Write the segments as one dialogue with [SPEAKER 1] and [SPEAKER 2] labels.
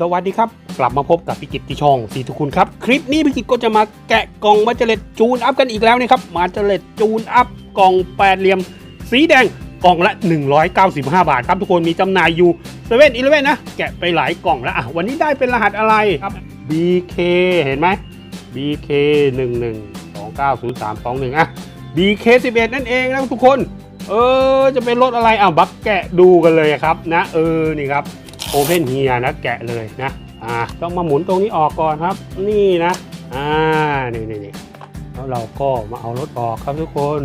[SPEAKER 1] สวัสดีครับ กลับมาพบกับพิกิตที่ช่องสีทุกคุณครับ คลิปนี้พิกิตก็จะมาแกะกล่องมาเจเลตจูนอัพกันอีกแล้วนะครับมาเจเลตจูนอัพกล่องแปดเหลี่ยม สีแดงกล่องละ 195 บาทครับทุกคนมีจำหน่ายอยู่เซเว่นอีเลเว่นนะแกะไปหลายกล่องแล้วอะวันนี้ได้เป็นรหัสอะไรครับ BK เห็นไหม BK 1 1 2 9 0 3 2 1อะ BK 11นั่นเองนะทุกคน เออจะเป็นรถอะไรอะบักแกะดูกันเลยครับนะเออนี่ครับ โอเพนเฮียนะแกะเลยนะอ่าต้องมาหมุนตรงนี้ออกก่อนครับ นี่นะอ่านี่นี่นี่แล้วเราก็มาเอารถออกครับทุกคน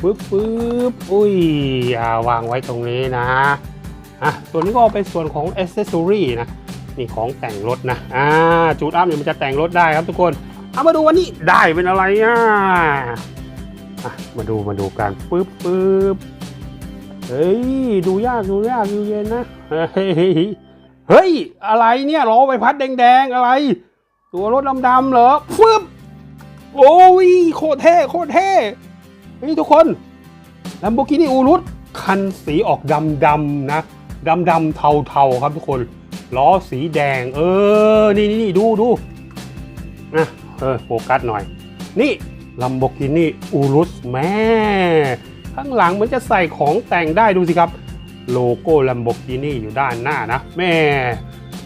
[SPEAKER 1] ปึ๊บปึ๊บอุ้ยอ่าวางไว้ตรงนี้นะอะส่วนนี้ก็เป็นส่วนของอ c เซสซอรี่นะนี่ของแต่งรถนะอ่าจูดอัพเนี่ยมันจะแต่งรถได้ครับทุกคนเอามาดูวันนี้ได้เป็นอะไรอะอะมาดูมาดูกันปึ๊บปึ๊บ เฮ้ย ดูยากดูยากดูเย็นนะเฮ้ยเฮ้ย อะไรเนี่ยล้อใบพัดแดงๆ อะไร ตัวรถดำๆเหรอปึ๊บโอ้ย โคตรเท่โคตรเท่เฮ้ยทุกคน Lamborghini Urus คันสีออกดำๆนะดำๆเทาๆครับทุกคนล้อสีแดง เออ นี่นี่นี่ดูดูนะเออโฟกัสหน่อย นี่ Lamborghini Urus แม่ ข้างหลังมันจะใส่ของแต่งได้ดูสิครับ โลโก้ Lamborghini อยู่ด้านหน้านะ แม่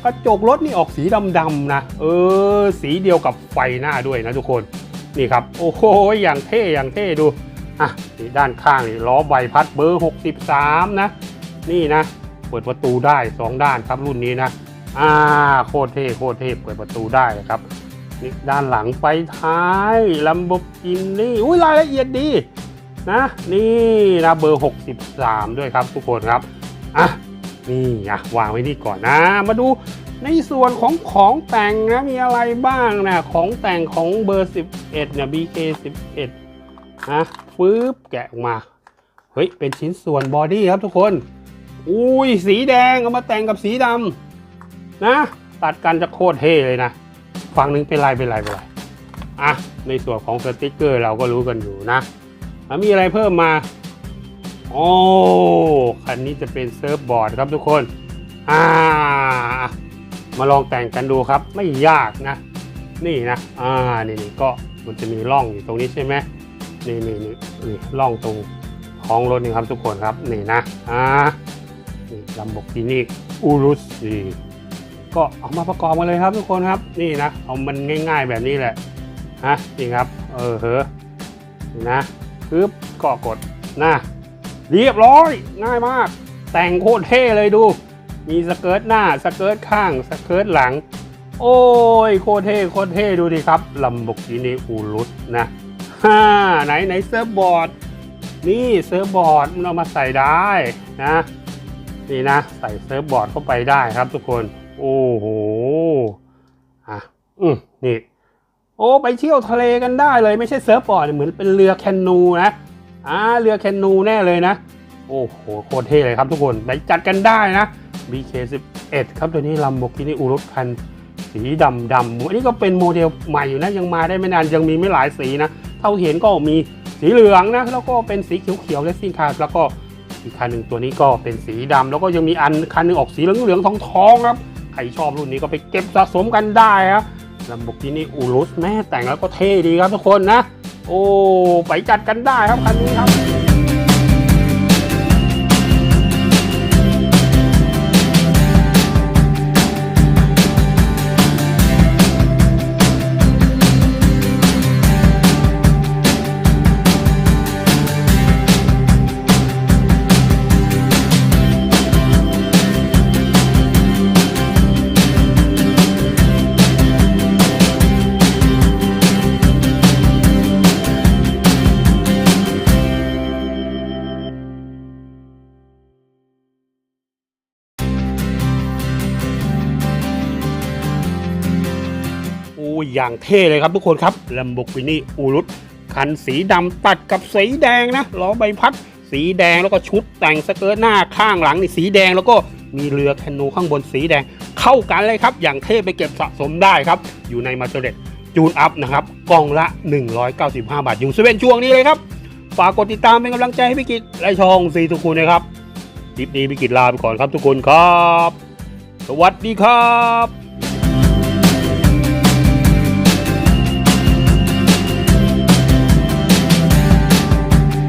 [SPEAKER 1] กระจกรถนี่ออกสีดำๆนะ เออ สีเดียวกับไฟหน้าด้วยนะทุกคน นี่ครับ โอ้โห อย่างเท่ อย่างเท่ดู อะนี่ด้านข้างนี่ล้อใบพัดเบอร์ 63 นะ นี่นะ เปิดประตูได้ 2 ด้านครับรุ่นนี้นะ อ่า โคตรเท่ โคตรเท่ เปิดประตูได้ครับนี่ด้านหลังไฟท้ายลัมโบกินี่ อุ้ยรายละเอียดดี นะนี่นะเบอร์ 63 ด้วยครับทุกคนครับอะนี่อะวางไว้นี่ก่อนนะ มาดูในส่วนของของแต่งนะมีอะไรบ้างนะของแต่งของเบอร์ 11เนี่ย BK 11นะฟืบแกะออกมา เฮ้ย เป็นชิ้นส่วนบอดี้ครับทุกคน อุ้ยสีแดงเอามาแต่งกับสีดำนะ ตัดกันจะโคตรเท่เลยนะฝั่งหนึงเป็นไรเป็นไรเป็นไรอะในส่วนของสติกเกอร์เราก็รู้กันอยู่นะ มีอะไรเพิ่มมา โอ้คันนี้จะเป็นเซิร์ฟบอร์ดครับทุกคน อ่า มาลองแต่งกันดูครับ ไม่ยากนะ นี่นะ อ่า นี่นี่ก็มันจะมีร่องอยู่ตรงนี้ใช่ไหมนี่นี่นี่นี่ร่องตรงท้องรถนี่ครับทุกคนครับ นี่นะ อ่า นี่ลัมโบกินี่อูรุสนี่ก็เอามาประกอบกันเลยครับทุกคนครับ นี่นะ เอามันง่าย ๆแบบนี้แหละฮะนี่ครับ เออเฮ้อนี่นะ ปึ๊บก็กดนะเรียบร้อยง่ายมาก แต่งโคตรเท่เลยดู มีสเกิร์ตหน้าสเกิร์ตข้างสเกิร์ตหลัง โอ้ยโคตรเท่โคตรเท่ดูดิครับลัมโบกินีอูรุสนะฮ่าไหนไหนเซิร์ฟบอร์ดนี่เซิร์ฟบอร์ดมันเอามาใส่ได้นะนี่นะใส่เซิร์ฟบอร์ดเข้าไปได้ครับทุกคน โอ้โหอะอืมนี่ โอ้ไปเที่ยวทะเลกันได้เลยไม่ใช่เซิร์ฟบอร์ดเหมือนเป็นเรือแคนูนะอ่าเรือแคนูแน่เลยนะ โอ้โหโคตรเท่เลยครับทุกคนไปจัดกันได้นะ BK11 ครับตัวนี้ Lamborghini Urus คันสีดำดำอันนี้ก็เป็นโมเดลใหม่อยู่นะยังมาได้ไม่นานยังมีไม่หลายสีนะเท่าเห็นก็มีสีเหลืองนะแล้วก็เป็นสีเขียวๆเลสซิ่งคาร์แล้วก็อีกคันหนึ่งตัวนี้ก็เป็นสีดำแล้วก็ยังมีอันคันหนึ่งออกสีเหลืองๆทองๆครับใครชอบรุ่นนี้ก็ไปเก็บสะสมกันได้ครับ ลัมโบกินี่อูรุสแม่แต่งแล้วก็เท่ดีครับทุกคนนะ โอ้ ไปจัดกันได้ครับคันนี้ครับ อย่างเท่เลยครับทุกคนครับ Lamborghini Urus คันสีดำตัดกับสีแดงนะล้อใบพัด สีแดงแล้วก็ชุดแต่งสเกิร์ตหน้าข้างหลังนี่สีแดงแล้วก็มีเรือแคนูข้างบนสีแดง เข้ากันเลยครับ อย่างเท่ไปเก็บสะสมได้ครับ อยู่ในมาเ e เ e ตจูนอัพนะครับกล่องละ 195 บาท อยู่เซเว่นช่วงนี้เลยครับฝากกดติดตามเป็นกำลังใจให้พี่กิจและช่องซีทุกคนนะครับคลิปนี้พี่กิจลาไปก่อนครับทุกคนครับ สวัสดีครับ